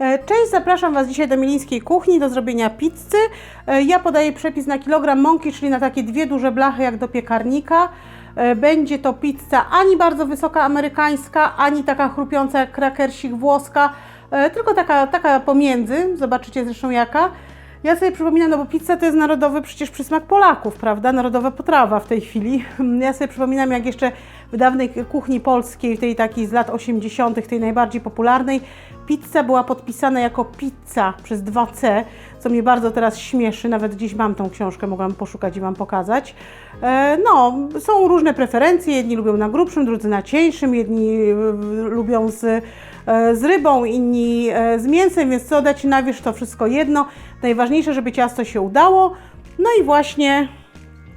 E, Cześć, zapraszam Was dzisiaj do Mielińskiej Kuchni do zrobienia pizzy. E, Ja podaję przepis na kilogram mąki, czyli na takie dwie duże blachy jak do piekarnika. E, Będzie to pizza ani bardzo wysoka amerykańska, ani taka chrupiąca jak krakersik włoska, tylko taka, taka pomiędzy, zobaczycie zresztą jaka. Ja sobie przypominam, no bo pizza to jest narodowy przecież przysmak Polaków, prawda? Narodowa potrawa w tej chwili. Ja sobie przypominam, jak jeszcze w dawnej kuchni polskiej, tej takiej z lat 80., tej najbardziej popularnej, pizza była podpisana jako pizza przez 2C, co mnie bardzo teraz śmieszy. Nawet gdzieś mam tą książkę, mogłam poszukać i Wam pokazać. E, No, są różne preferencje. Jedni lubią na grubszym, drudzy na cieńszym, jedni e, lubią z, e, z rybą, inni z mięsem, więc co dać na wierzch to wszystko jedno. Najważniejsze, żeby ciasto się udało. No i właśnie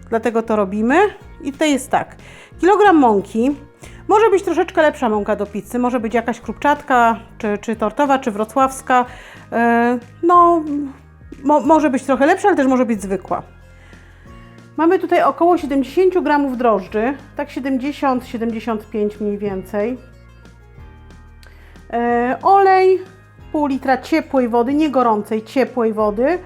dlatego to robimy. I tutaj jest tak, kilogram mąki, może być troszeczkę lepsza mąka do pizzy, może być jakaś krupczatka, czy, czy tortowa, czy wrocławska. E, No, mo, może być trochę lepsza, ale też może być zwykła. Mamy tutaj około 70 gramów drożdży, tak 70-75 mniej więcej. E, olej, pół litra ciepłej wody, nie gorącej, ciepłej wody.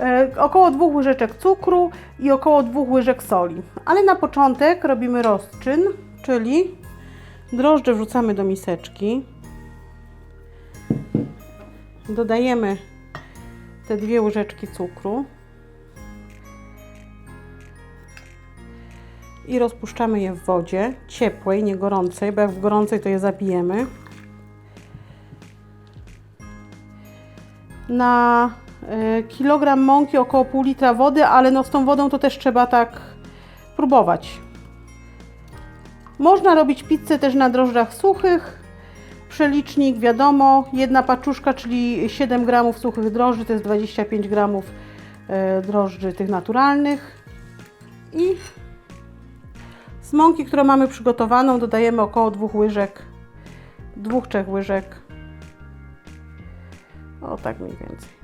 E, około dwóch łyżeczek cukru i około dwóch łyżek soli. Ale na początek robimy rozczyn, czyli drożdże wrzucamy do miseczki. Dodajemy te dwie łyżeczki cukru. I rozpuszczamy je w wodzie ciepłej, nie gorącej, bo jak w gorącej to je zabijemy. Na kilogram mąki około pół litra wody, ale no z tą wodą to też trzeba tak próbować. Można robić pizzę też na drożdżach suchych. Przelicznik wiadomo, jedna paczuszka, czyli 7 gramów suchych drożdży, to jest 25 gramów y, drożdży tych naturalnych. I z mąki, którą mamy przygotowaną, dodajemy około dwóch łyżek, dwóch, trzech łyżek. O tak mniej więcej.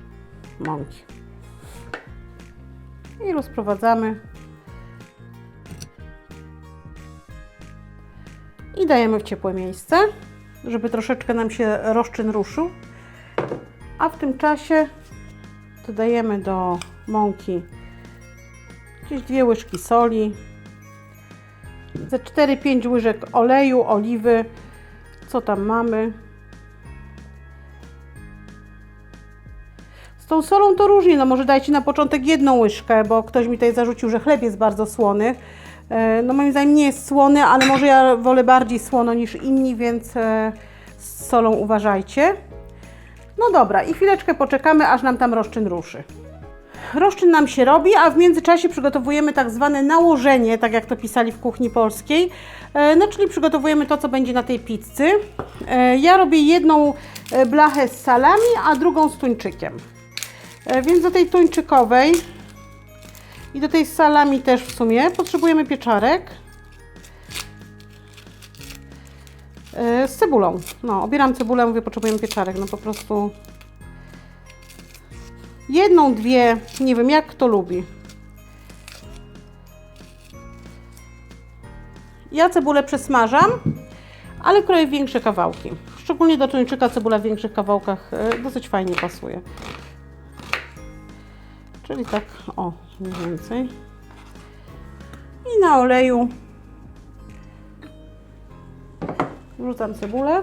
Mąki. I rozprowadzamy. I dajemy w ciepłe miejsce, żeby troszeczkę nam się rozczyn ruszył. A w tym czasie dodajemy do mąki gdzieś dwie łyżki soli, ze 4-5 łyżek oleju, oliwy, co tam mamy. Tą solą to różnie, no może dajcie na początek jedną łyżkę, bo ktoś mi tutaj zarzucił, że chleb jest bardzo słony. E, No moim zdaniem nie jest słony, ale może ja wolę bardziej słono niż inni, więc e, z solą uważajcie. No dobra, i chwileczkę poczekamy, aż nam tam rozczyn ruszy. Rozczyn nam się robi, a w międzyczasie przygotowujemy tak zwane nałożenie, tak jak to pisali w kuchni polskiej. E, No, czyli przygotowujemy to, co będzie na tej pizzy. Ja robię jedną blachę z salami, a drugą z tuńczykiem. E, Więc do tej tuńczykowej i do tej salami też w sumie potrzebujemy pieczarek. E, Z cebulą. No, obieram cebulę, mówię, potrzebujemy pieczarek. No po prostu jedną, dwie, nie wiem jak kto lubi. Ja cebulę przesmażam, ale kroję większe kawałki. Szczególnie do tuńczyka cebula w większych kawałkach e, dosyć fajnie pasuje. Czyli tak, o, mniej więcej. I na oleju wrzucam cebulę.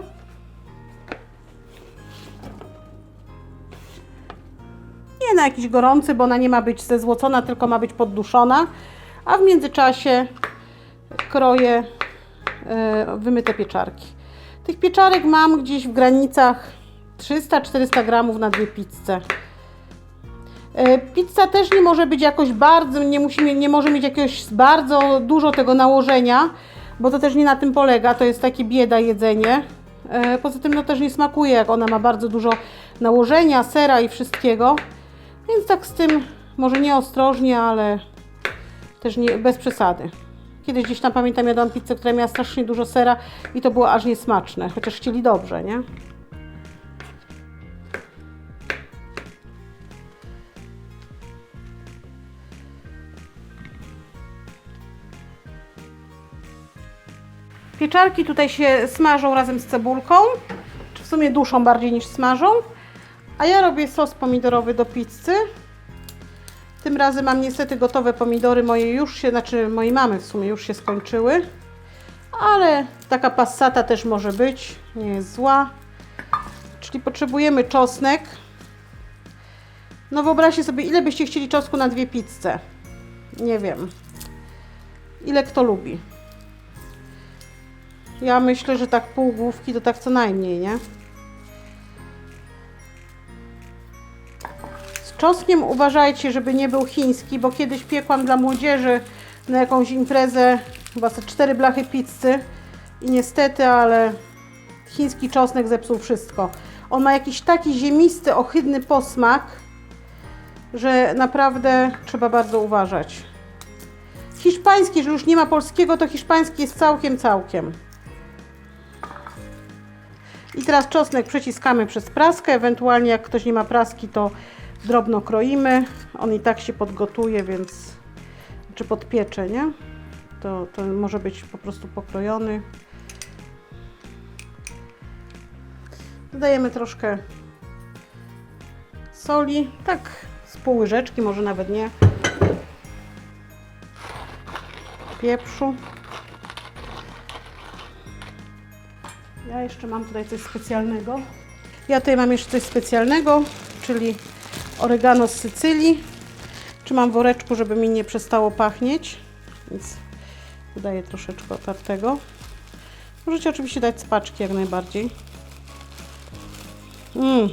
Nie na jakiś gorący, bo ona nie ma być zezłocona, tylko ma być podduszona. A w międzyczasie kroję e, wymyte pieczarki. Tych pieczarek mam gdzieś w granicach 300-400 gramów na dwie pizze. E, Pizza też nie może być jakoś bardzo, nie, musi, nie może mieć jakiegoś bardzo dużo tego nałożenia, bo to też nie na tym polega, to jest takie bieda jedzenie. E, Poza tym no też nie smakuje, jak ona ma bardzo dużo nałożenia, sera i wszystkiego. Więc tak z tym może nie ostrożnie, ale też nie, bez przesady. Kiedyś gdzieś tam pamiętam jadłam pizzę, która miała strasznie dużo sera i to było aż niesmaczne, chociaż chcieli dobrze, nie? Pieczarki tutaj się smażą razem z cebulką, czy w sumie duszą bardziej niż smażą. A ja robię sos pomidorowy do pizzy. Tym razem mam niestety gotowe pomidory, moje już się, znaczy mojej mamy w sumie już się skończyły. Ale taka passata też może być, nie jest zła. Czyli potrzebujemy czosnek. No wyobraźcie sobie, ile byście chcieli czosnku na dwie pizze. Nie wiem. Ile kto lubi. Ja myślę, że tak pół główki to tak co najmniej, nie? Z czosnkiem uważajcie, żeby nie był chiński, bo kiedyś piekłam dla młodzieży na jakąś imprezę chyba ze cztery blachy pizzy i niestety, ale chiński czosnek zepsuł wszystko. On ma jakiś taki ziemisty, ohydny posmak, że naprawdę trzeba bardzo uważać. Hiszpański, że już nie ma polskiego, to hiszpański jest całkiem, całkiem. I teraz czosnek przeciskamy przez praskę, ewentualnie jak ktoś nie ma praski, to drobno kroimy. On i tak się podgotuje, więc czy podpiecze, nie? To, to może być po prostu pokrojony. Dodajemy troszkę soli, tak z pół łyżeczki, może nawet nie. Pieprzu. Ja jeszcze mam tutaj coś specjalnego. Ja tutaj mam jeszcze coś specjalnego, czyli oregano z Sycylii. Trzymam w woreczku, żeby mi nie przestało pachnieć, więc dodaję troszeczkę otartego. Możecie oczywiście dać z paczki jak najbardziej. Mm.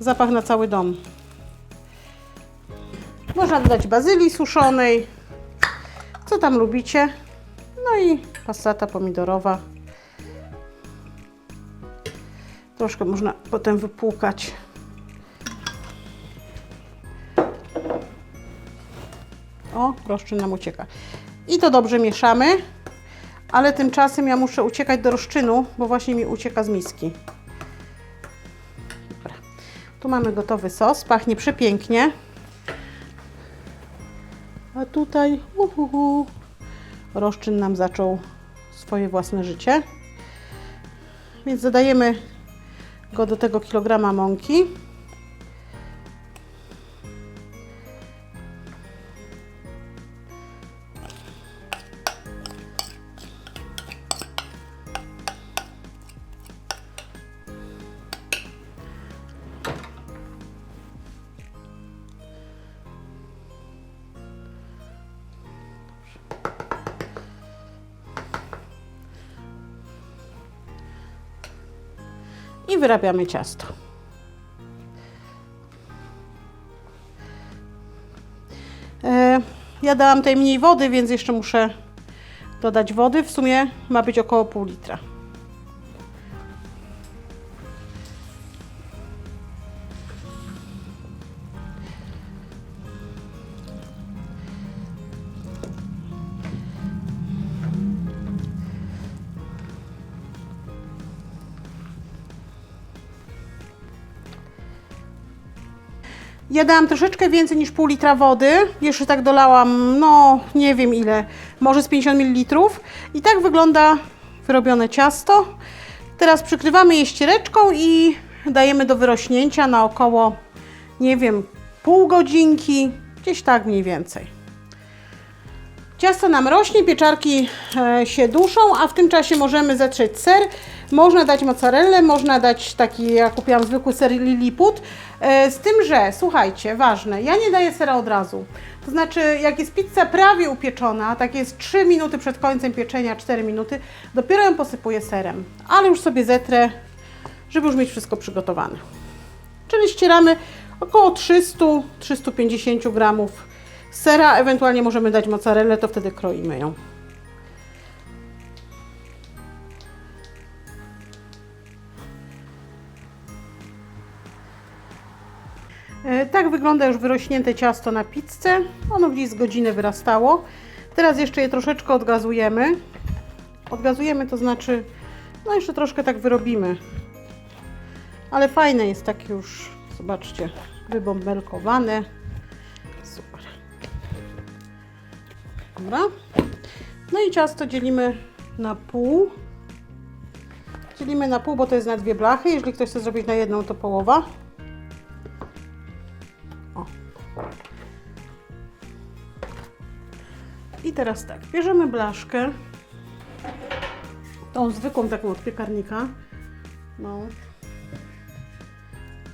Zapach na cały dom. Można dodać bazylii suszonej, co tam lubicie. No i passata pomidorowa. Troszkę można potem wypłukać. O, roszczyn nam ucieka. I to dobrze mieszamy, ale tymczasem ja muszę uciekać do roszczynu, bo właśnie mi ucieka z miski. Dobra. Tu mamy gotowy sos, pachnie przepięknie. A tutaj uhuhu, roszczyn nam zaczął swoje własne życie. Więc dodajemy go do tego kilograma mąki. I wyrabiamy ciasto. E, Ja dałam tutaj mniej wody, więc jeszcze muszę dodać wody. W sumie ma być około pół litra. Ja dałam troszeczkę więcej niż pół litra wody. Jeszcze tak dolałam, no nie wiem ile, może z 50 ml. I tak wygląda wyrobione ciasto. Teraz przykrywamy je ściereczką i dajemy do wyrośnięcia na około, nie wiem, pół godzinki, gdzieś tak mniej więcej. Ciasto nam rośnie, pieczarki e, się duszą, a w tym czasie możemy zetrzeć ser. Można dać mozzarellę, można dać taki, ja kupiłam zwykły ser Lilliput. E, z tym, że, słuchajcie, ważne, ja nie daję sera od razu. To znaczy, jak jest pizza prawie upieczona, tak jest 3 minuty przed końcem pieczenia, 4 minuty, dopiero ją posypuję serem. Ale już sobie zetrę, żeby już mieć wszystko przygotowane. Czyli ścieramy około 300-350 gramów sera, ewentualnie możemy dać mozzarellę, to wtedy kroimy ją. E, Tak wygląda już wyrośnięte ciasto na pizzę. Ono gdzieś z godziny wyrastało. Teraz jeszcze je troszeczkę odgazujemy. Odgazujemy to znaczy, no jeszcze troszkę tak wyrobimy. Ale fajne jest takie już, zobaczcie, wybąbelkowane. Dobra. No i ciasto dzielimy na pół. Dzielimy na pół, bo to jest na dwie blachy. Jeżeli ktoś chce zrobić na jedną, to połowa. O. I teraz tak, bierzemy blaszkę, tą zwykłą taką od piekarnika. No.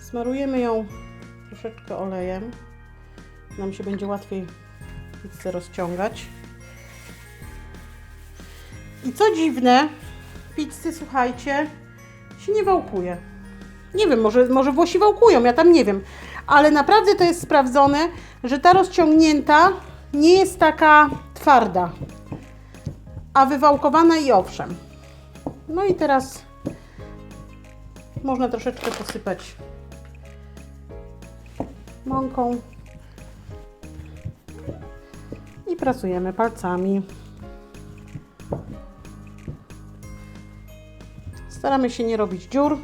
Smarujemy ją troszeczkę olejem. Nam się będzie łatwiej pizzę rozciągać. I co dziwne, pizzy, słuchajcie, się nie wałkuje. Nie wiem, może, może Włosi wałkują, ja tam nie wiem. Ale naprawdę to jest sprawdzone, że ta rozciągnięta nie jest taka twarda, a wywałkowana i owszem. No i teraz można troszeczkę posypać mąką i pracujemy palcami. Staramy się nie robić dziur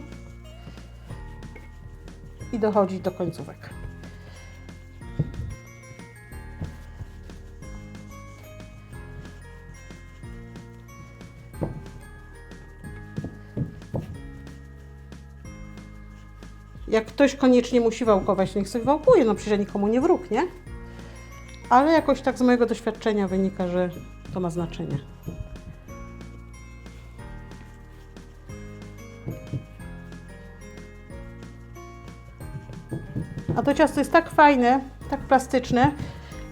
i dochodzić do końcówek. Jak ktoś koniecznie musi wałkować, niech sobie wałkuje, no przecież ja nikomu nie wróg, nie? Ale jakoś tak z mojego doświadczenia wynika, że to ma znaczenie. To ciasto jest tak fajne, tak plastyczne,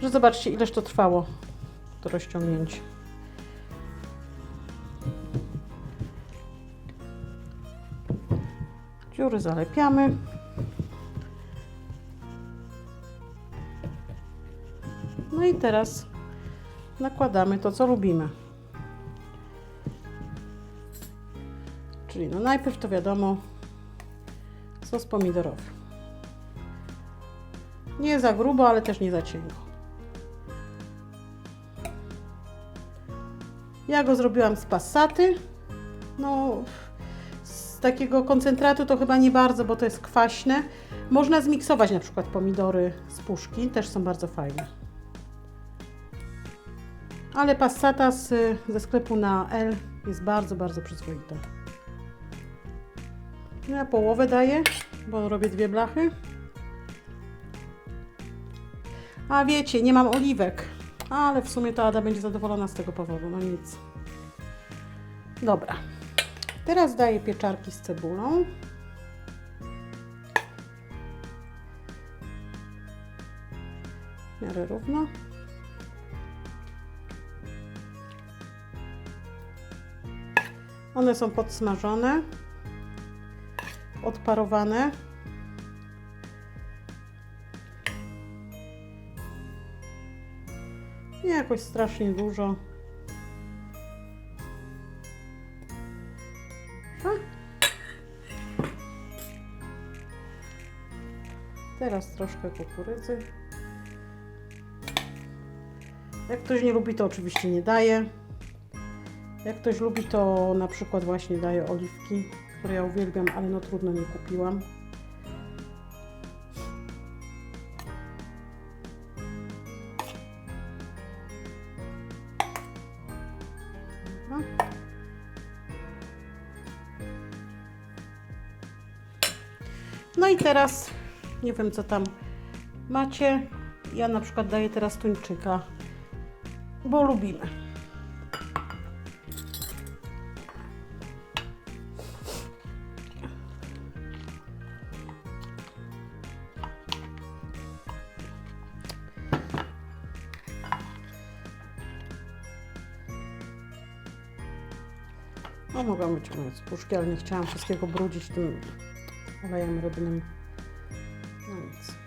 że zobaczcie ileż to trwało, to rozciągnięcie. Dziury zalepiamy. No i teraz nakładamy to, co lubimy. Czyli no najpierw to wiadomo sos pomidorowy. Nie za grubo, ale też nie za cienko. Ja go zrobiłam z passaty. No, z takiego koncentratu to chyba nie bardzo, bo to jest kwaśne. Można zmiksować na przykład pomidory z puszki, też są bardzo fajne. Ale passata z, ze sklepu na L jest bardzo, bardzo przyzwoita. Ja połowę daję, bo robię dwie blachy. A wiecie, nie mam oliwek, ale w sumie to Ada będzie zadowolona z tego powodu, no nic. Dobra, teraz daję pieczarki z cebulą. W miarę równo. One są podsmażone, odparowane. Jakoś strasznie dużo. Teraz troszkę kukurydzy. Jak ktoś nie lubi, to oczywiście nie daje. Jak ktoś lubi, to na przykład właśnie daje oliwki, które ja uwielbiam, ale no trudno nie kupiłam. I teraz nie wiem co tam macie. Ja na przykład daję teraz tuńczyka, bo lubimy. No mogłam wyciągnąć z puszki, ale nie chciałam wszystkiego brudzić tym olejem rybnym. No nic.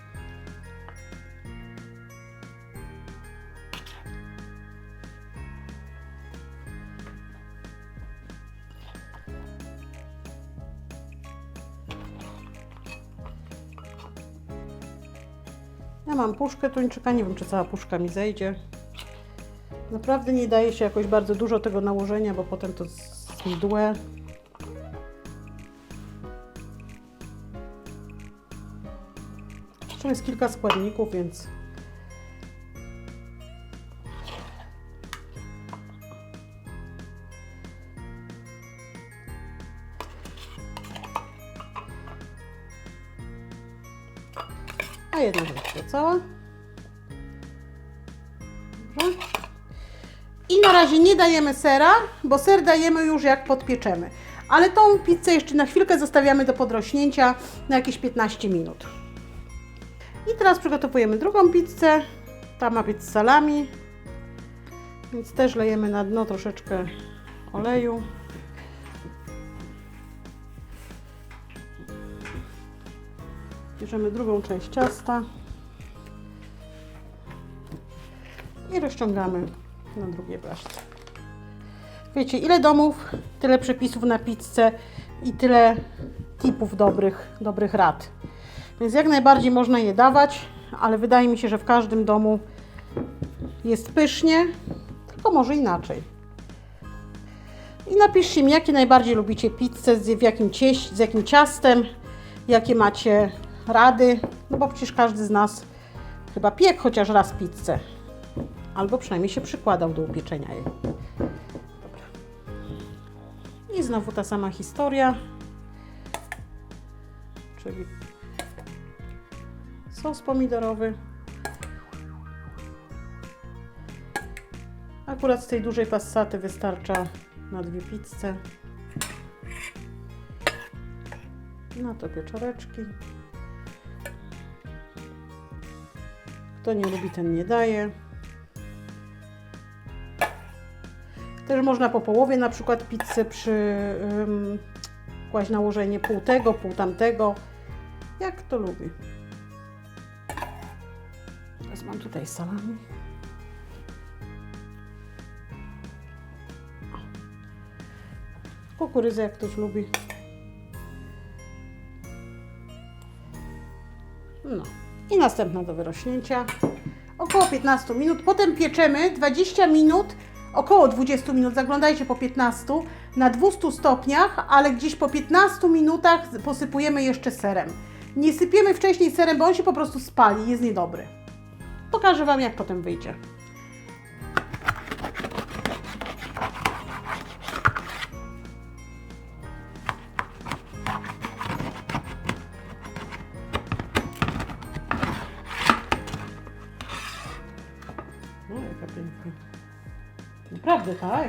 Ja mam puszkę tuńczyka, nie wiem czy cała puszka mi zejdzie. Naprawdę nie daje się jakoś bardzo dużo tego nałożenia, bo potem to mdłe. Zresztą jest kilka składników, więc a jedna rzecz cała. Dobrze. I na razie nie dajemy sera, bo ser dajemy już jak podpieczemy. Ale tą pizzę jeszcze na chwilkę zostawiamy do podrośnięcia na jakieś 15 minut. I teraz przygotowujemy drugą pizzę. Ta ma być z salami. Więc też lejemy na dno troszeczkę oleju. Bierzemy drugą część ciasta i rozciągamy na drugie blaszce. Wiecie, ile domów, tyle przepisów na pizzę i tyle tipów dobrych, dobrych rad. Więc jak najbardziej można je dawać, ale wydaje mi się, że w każdym domu jest pysznie, tylko może inaczej. I napiszcie mi, jakie najbardziej lubicie pizzę, z, w jakim cieś, z jakim ciastem, jakie macie rady, no bo przecież każdy z nas chyba piekł chociaż raz pizzę. Albo przynajmniej się przykładał do upieczenia jej. I znowu ta sama historia. Czyli sos pomidorowy. Akurat z tej dużej passaty wystarcza na dwie pizze. Na to pieczareczki. Kto nie lubi, ten nie daje. Też można po połowie na przykład pizzę przy um, kłaść nałożenie pół tego, pół tamtego. Jak kto lubi. Tutaj salami. Kukurydzę jak ktoś lubi. No i następna do wyrośnięcia. Około 15 minut. Potem pieczemy 20 minut, około 20 minut, zaglądajcie po 15, na 200 stopniach, ale gdzieś po 15 minutach posypujemy jeszcze serem. Nie sypiemy wcześniej serem, bo on się po prostu spali, jest niedobry. Pokażę Wam, jak potem wyjdzie. No, jaka piękna. Naprawdę, ta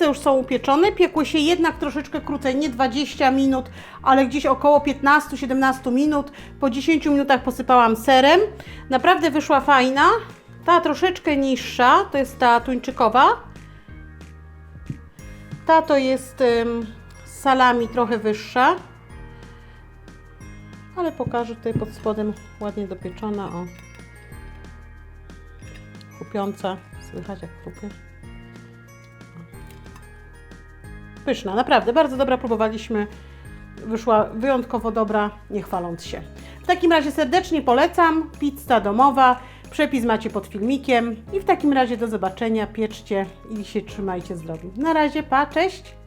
pizze już są upieczone, piekły się jednak troszeczkę krócej, nie 20 minut, ale gdzieś około 15-17 minut. Po 10 minutach posypałam serem. Naprawdę wyszła fajna. Ta troszeczkę niższa, to jest ta tuńczykowa. Ta to jest z salami trochę wyższa. Ale pokażę tutaj pod spodem ładnie dopieczona, o. Chrupiąca. Słychać jak chrupie. Pyszna, naprawdę, bardzo dobra, próbowaliśmy. Wyszła wyjątkowo dobra, nie chwaląc się. W takim razie serdecznie polecam. Pizza domowa. Przepis macie pod filmikiem. I w takim razie do zobaczenia. Pieczcie i się trzymajcie zdrowi. Na razie, pa, cześć!